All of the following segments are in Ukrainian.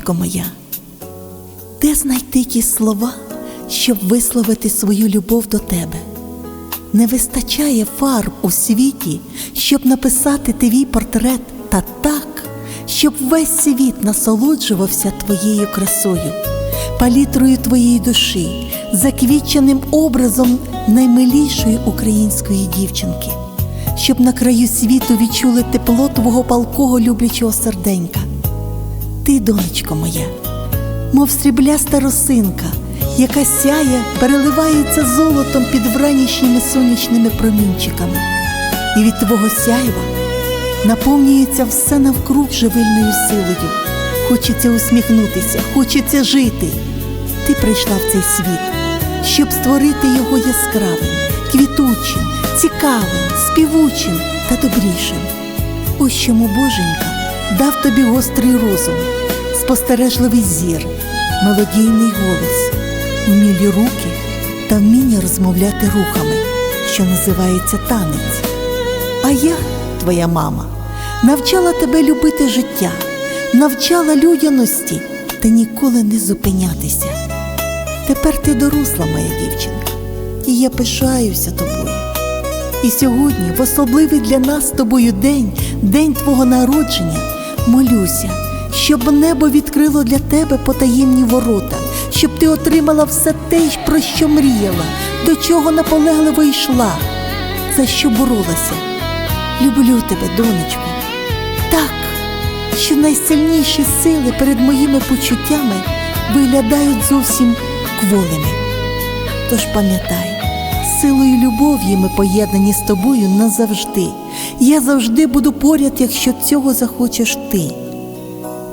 Донечко моя, де знайти ті слова, щоб висловити свою любов до тебе? Не вистачає фарб у світі, щоб написати твій портрет та так, щоб весь світ насолоджувався твоєю красою, палітрою твоєї душі, заквіченим образом наймилішої української дівчинки, щоб на краю світу відчули тепло твого палкого люблячого серденька. Ти, донечко моя, мов срібляста росинка, яка сяє, переливається золотом під вранішніми сонячними промінчиками, і від твого сяйва наповнюється все навкруг живильною силою. Хочеться усміхнутися, хочеться жити. Ти прийшла в цей світ, щоб створити його яскравим, квітучим, цікавим, співучим та добрішим. Ось чому Боженька дав тобі гострий розум, спостережливий зір, мелодійний голос, вмілі руки та вміння розмовляти рухами, що називається танець. А я, твоя мама, навчала тебе любити життя, навчала людяності та ніколи не зупинятися. Тепер ти доросла, моя дівчинка, і я пишаюся тобою. І сьогодні, в особливий для нас з тобою день, день твого народження, молюся, щоб небо відкрило для тебе потаємні ворота, щоб ти отримала все те, про що мріяла, до чого наполегливо йшла, за що боролася. Люблю тебе, донечко, так, що найсильніші сили перед моїми почуттями виглядають зовсім кволими. Тож пам'ятай, силою любові ми поєднані з тобою назавжди. Я завжди буду поряд, якщо цього захочеш ти.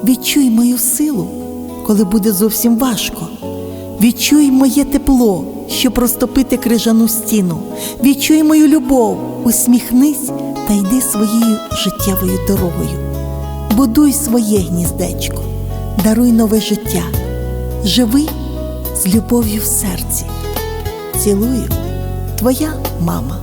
Відчуй мою силу, коли буде зовсім важко. Відчуй моє тепло, щоб розтопити крижану стіну. Відчуй мою любов, усміхнись та йди своєю життєвою дорогою. Будуй своє гніздечко, даруй нове життя. Живи з любов'ю в серці. Цілую, твоя мама.